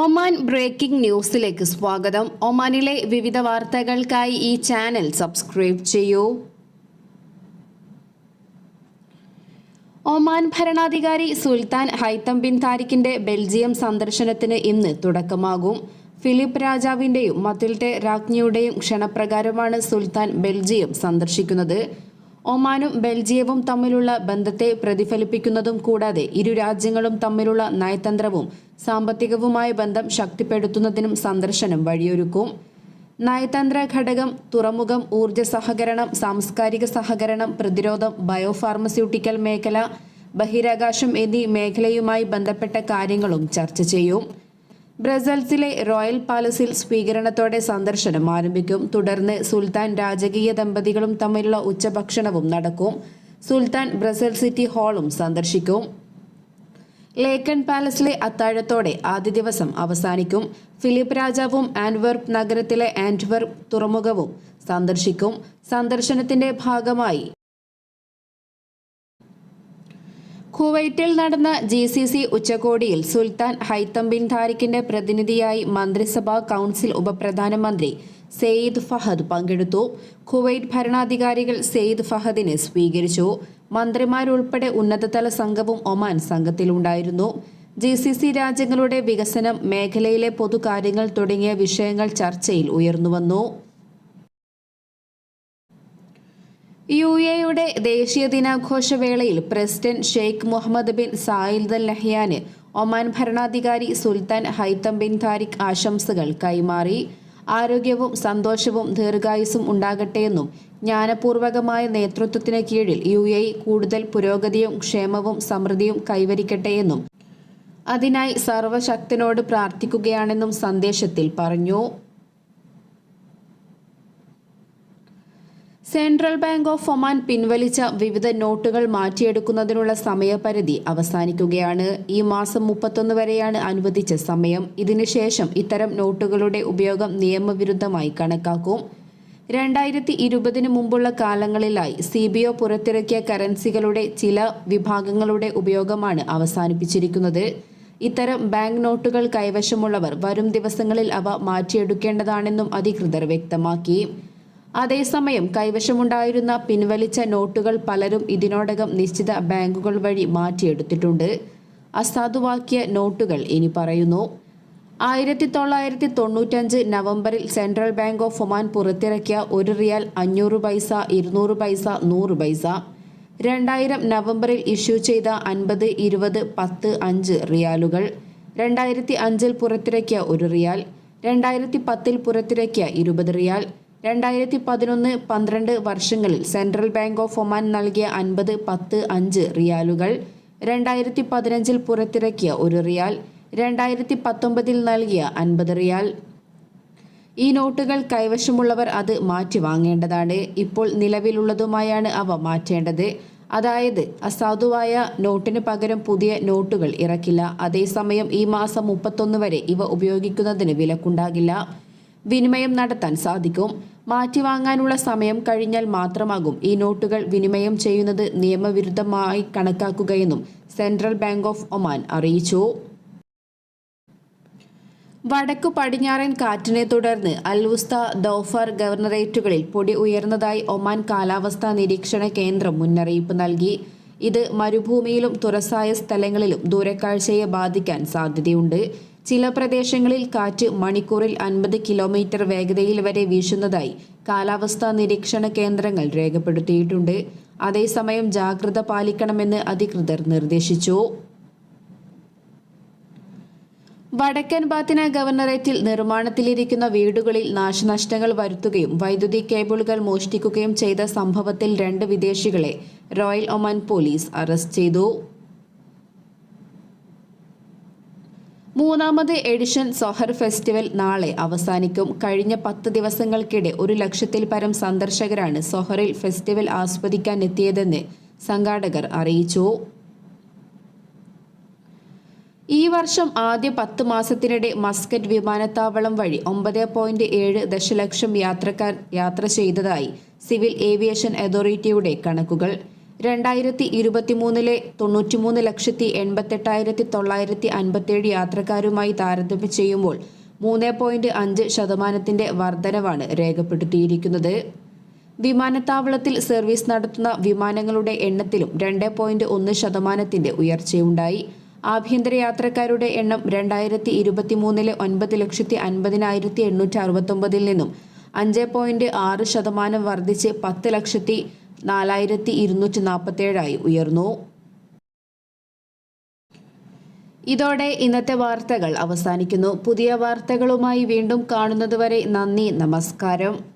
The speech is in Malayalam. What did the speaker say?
ഒമാൻ ബ്രേക്കിംഗ് ന്യൂസിലേക്ക് സ്വാഗതം. ഒമാനിലെ വിവിധ വാർത്തകൾക്കായി ഈ ചാനൽ സബ്സ്ക്രൈബ് ചെയ്യൂ. ഒമാൻ ഭരണാധികാരി സുൽത്താൻ ഹൈത്തം ബിൻ താരിഖിന്റെ ബെൽജിയം സന്ദർശനത്തിന് ഇന്ന് തുടക്കമാകും. ഫിലിപ്പ് രാജാവിന്റെയും മത്തിൽറ്റെ രാജ്ഞിയുടെയും ക്ഷണപ്രകാരമാണ് സുൽത്താൻ ബെൽജിയം സന്ദർശിക്കുന്നത്. ഒമാനും ബെൽജിയവും തമ്മിലുള്ള ബന്ധത്തെ പ്രതിഫലിപ്പിക്കുന്നതും കൂടാതെ ഇരു രാജ്യങ്ങളും തമ്മിലുള്ള നയതന്ത്രവും സാമ്പത്തികവുമായ ബന്ധം ശക്തിപ്പെടുത്തുന്നതിനും സന്ദർശനം വഴിയൊരുക്കും. നയതന്ത്ര ഘടകം തുറമുഖം ഊർജ സഹകരണം സാംസ്കാരിക സഹകരണം പ്രതിരോധം ബയോഫാർമസ്യൂട്ടിക്കൽ മേഖല ബഹിരാകാശം എന്നീ മേഖലയുമായി ബന്ധപ്പെട്ട കാര്യങ്ങളും ചർച്ച ചെയ്യും. ബ്രസൽസിലെ റോയൽ പാലസിൽ സ്വീകരണത്തോടെ സന്ദർശനം ആരംഭിക്കും. തുടർന്ന് സുൽത്താൻ രാജകീയ ദമ്പതികളും തമ്മിലുള്ള ഉച്ചഭക്ഷണവും നടക്കും. സുൽത്താൻ ബ്രസൽ സിറ്റി ഹാളും സന്ദർശിക്കും. ലേക്കൺ പാലസിലെ അത്താഴത്തോടെ ആദ്യ ദിവസം അവസാനിക്കും. ഫിലിപ്പ് രാജാവും ആൻഡ്വർപ്പ് നഗരത്തിലെ ആൻഡ്വർപ്പ് തുറമുഖവും സന്ദർശിക്കും. സന്ദർശനത്തിന്റെ ഭാഗമായി കുവൈറ്റിൽ നടന്ന ജി സി സി ഉച്ചകോടിയിൽ സുൽത്താൻ ഹൈത്തം ബിൻ താരിഖിന്റെ പ്രതിനിധിയായി മന്ത്രിസഭാ കൗൺസിൽ ഉപപ്രധാനമന്ത്രി സെയ്ദ് ഫഹദ് പങ്കെടുത്തു. കുവൈറ്റ് ഭരണാധികാരികൾ സെയ്ദ് ഫഹദിനെ സ്വീകരിച്ചു. മന്ത്രിമാരുൾപ്പെടെ ഉന്നതതല സംഘവും ഒമാൻ സംഘത്തിലുണ്ടായിരുന്നു. ജി സി സി രാജ്യങ്ങളുടെ വികസനം മേഖലയിലെ പൊതുകാര്യങ്ങൾ തുടങ്ങിയ വിഷയങ്ങൾ ചർച്ചയിൽ ഉയർന്നുവന്നു. യു എയുടെ ദേശീയ ദിനാഘോഷ വേളയിൽ president Sheikh Mohammed bin Zayed ലഹ്യാന് Oman ഭരണാധികാരി സുൽത്താൻ ഹൈത്തം ബിൻ താരിഖ് ആശംസകൾ കൈമാറി. ആരോഗ്യവും സന്തോഷവും ദീർഘായുസും ഉണ്ടാകട്ടെയെന്നും ജ്ഞാനപൂർവകമായ നേതൃത്വത്തിന് കീഴിൽ യു എ കൂടുതൽ പുരോഗതിയും ക്ഷേമവും സമൃദ്ധിയും കൈവരിക്കട്ടെയെന്നും. അതിനായി സർവശക്തനോട് പ്രാർത്ഥിക്കുകയാണെന്നും സന്ദേശത്തിൽ പറഞ്ഞു. സെൻട്രൽ ബാങ്ക് ഓഫ് ഒമാൻ പിൻവലിച്ച വിവിധ നോട്ടുകൾ മാറ്റിയെടുക്കുന്നതിനുള്ള സമയപരിധി അവസാനിക്കുകയാണ്. ഈ മാസം മുപ്പത്തൊന്ന് വരെയാണ് അനുവദിച്ച സമയം. ഇതിനുശേഷം ഇത്തരം നോട്ടുകളുടെ ഉപയോഗം നിയമവിരുദ്ധമായി കണക്കാക്കും. രണ്ടായിരത്തി ഇരുപതിന് മുമ്പുള്ള കാലങ്ങളിലായി സി ബി ഒ പുറത്തിറക്കിയ കറൻസികളുടെ ചില വിഭാഗങ്ങളുടെ ഉപയോഗമാണ് അവസാനിപ്പിച്ചിരിക്കുന്നത്. ഇത്തരം ബാങ്ക് നോട്ടുകൾ കൈവശമുള്ളവർ വരും ദിവസങ്ങളിൽ അവ മാറ്റിയെടുക്കേണ്ടതാണെന്നും അധികൃതർ വ്യക്തമാക്കി. അതേസമയം കൈവശമുണ്ടായിരുന്ന പിൻവലിച്ച നോട്ടുകൾ പലരും ഇതിനോടകം നിശ്ചിത ബാങ്കുകൾ വഴി മാറ്റിയെടുത്തിട്ടുണ്ട്. അസാധുവാക്കിയ നോട്ടുകൾ ഇനി പറയുന്നു. ആയിരത്തി തൊള്ളായിരത്തി തൊണ്ണൂറ്റഞ്ച് നവംബറിൽ സെൻട്രൽ ബാങ്ക് ഓഫ് ഒമാൻ പുറത്തിറക്കിയ ഒരു റിയാൽ അഞ്ഞൂറ് പൈസ ഇരുന്നൂറ് പൈസ നൂറ് പൈസ. രണ്ടായിരം നവംബറിൽ ഇഷ്യൂ ചെയ്ത അൻപത് ഇരുപത് പത്ത് അഞ്ച് റിയാലുകൾ. രണ്ടായിരത്തി അഞ്ചിൽ പുറത്തിറക്കിയ ഒരു റിയാൽ. രണ്ടായിരത്തി പത്തിൽ പുറത്തിറക്കിയ ഇരുപത് റിയാൽ. രണ്ടായിരത്തി പതിനൊന്ന് പന്ത്രണ്ട് വർഷങ്ങളിൽ സെൻട്രൽ ബാങ്ക് ഓഫ് ഒമാൻ നൽകിയ അൻപത് പത്ത് അഞ്ച് റിയാലുകൾ രണ്ടായിരത്തി പതിനഞ്ചിൽ പുറത്തിറക്കിയ ഒരു റിയാൽ രണ്ടായിരത്തി പത്തൊമ്പതിൽ നൽകിയ അൻപത് റിയാൽ. ഈ നോട്ടുകൾ കൈവശമുള്ളവർ അത് മാറ്റി വാങ്ങേണ്ടതാണ്. ഇപ്പോൾ നിലവിലുള്ളതുമായാണ് അവ മാറ്റേണ്ടത്. അതായത് അസാധുവായ നോട്ടിന് പകരം പുതിയ നോട്ടുകൾ ഇറക്കില്ല. അതേസമയം ഈ മാസം മുപ്പത്തൊന്ന് വരെ ഇവ ഉപയോഗിക്കുന്നതിന് വിലക്കുണ്ടാകില്ല. വിനിമയം നടത്താൻ സാധിക്കും. മാറ്റിവാങ്ങാനുള്ള സമയം കഴിഞ്ഞാൽ മാത്രമാകും ഈ നോട്ടുകൾ വിനിമയം ചെയ്യുന്നത് നിയമവിരുദ്ധമായി കണക്കാക്കുകയെന്നും സെൻട്രൽ ബാങ്ക് ഓഫ് ഒമാൻ അറിയിച്ചു. വടക്കു പടിഞ്ഞാറൻ കാറ്റിനെ തുടർന്ന് അൽവുസ്ത ദോഫർ ഗവർണറേറ്റുകളിൽ പൊടി ഉയർന്നതായി ഒമാൻ കാലാവസ്ഥാ നിരീക്ഷണ കേന്ദ്രം മുന്നറിയിപ്പ് നൽകി. ഇത് മരുഭൂമിയിലും തുറസായ സ്ഥലങ്ങളിലും ദൂരക്കാഴ്ചയെ ബാധിക്കാൻ സാധ്യതയുണ്ട്. ചില പ്രദേശങ്ങളിൽ കാറ്റ് മണിക്കൂറിൽ അൻപത് കിലോമീറ്റർ വേഗതയിൽ വരെ വീശുന്നതായി കാലാവസ്ഥാ നിരീക്ഷണ കേന്ദ്രങ്ങൾ രേഖപ്പെടുത്തിയിട്ടുണ്ട്. അതേസമയം ജാഗ്രത പാലിക്കണമെന്ന് അധികൃതർ നിർദ്ദേശിച്ചു. വടക്കൻ ബാത്തിന ഗവർണറേറ്റിൽ നിർമ്മാണത്തിലിരിക്കുന്ന വീടുകളിൽ നാശനഷ്ടങ്ങൾ വരുത്തുകയും വൈദ്യുതി കേബിളുകൾ മോഷ്ടിക്കുകയും ചെയ്ത സംഭവത്തിൽ രണ്ട് വിദേശികളെ റോയൽ ഒമാൻ പോലീസ് അറസ്റ്റ് ചെയ്തു. മൂന്നാമത് എഡിഷൻ സൊഹർ ഫെസ്റ്റിവൽ നാളെ അവസാനിക്കും. കഴിഞ്ഞ പത്ത് ദിവസങ്ങൾക്കിടെ ഒരു ലക്ഷത്തിൽ പരം സന്ദർശകരാണ് സൊഹറിൽ ഫെസ്റ്റിവൽ ആസ്വദിക്കാൻ എത്തിയതെന്ന് സംഘാടകർ അറിയിച്ചു. ഈ വർഷം ആദ്യ പത്ത് മാസത്തിനിടെ മസ്കറ്റ് വിമാനത്താവളം വഴി ഒമ്പത് പോയിന്റ് ഏഴ് ദശലക്ഷം യാത്രക്കാർ യാത്ര ചെയ്തതായി സിവിൽ ഏവിയേഷൻ അതോറിറ്റിയുടെ കണക്കുകൾ. രണ്ടായിരത്തി ഇരുപത്തിമൂന്നിലെ തൊണ്ണൂറ്റിമൂന്ന് ലക്ഷത്തി എൺപത്തെട്ടായിരത്തി തൊള്ളായിരത്തി അൻപത്തേഴ് യാത്രക്കാരുമായി താരതമ്യം ചെയ്യുമ്പോൾ മൂന്ന് പോയിന്റ് അഞ്ച് ശതമാനത്തിന്റെ വർധനവാണ് രേഖപ്പെടുത്തിയിരിക്കുന്നത്. വിമാനത്താവളത്തിൽ സർവീസ് നടത്തുന്ന വിമാനങ്ങളുടെ എണ്ണത്തിലും രണ്ട് പോയിന്റ് ഒന്ന് ശതമാനത്തിന്റെ ഉയർച്ചയുണ്ടായി. ആഭ്യന്തര യാത്രക്കാരുടെ എണ്ണം രണ്ടായിരത്തി ഇരുപത്തിമൂന്നിലെ ഒൻപത് ലക്ഷത്തി അൻപതിനായിരത്തി എണ്ണൂറ്റി അറുപത്തൊമ്പതിൽ നിന്നും അഞ്ച് പോയിന്റ് ആറ് ശതമാനം വർദ്ധിച്ച് പത്ത് ലക്ഷത്തി നാലായിരത്തി ഇരുന്നൂറ്റി നാൽപ്പത്തേഴായി ഉയർന്നു. ഇതോടെ ഇന്നത്തെ വാർത്തകൾ അവസാനിക്കുന്നു. പുതിയ വാർത്തകളുമായി വീണ്ടും കാണുന്നതുവരെ നന്ദി നമസ്കാരം.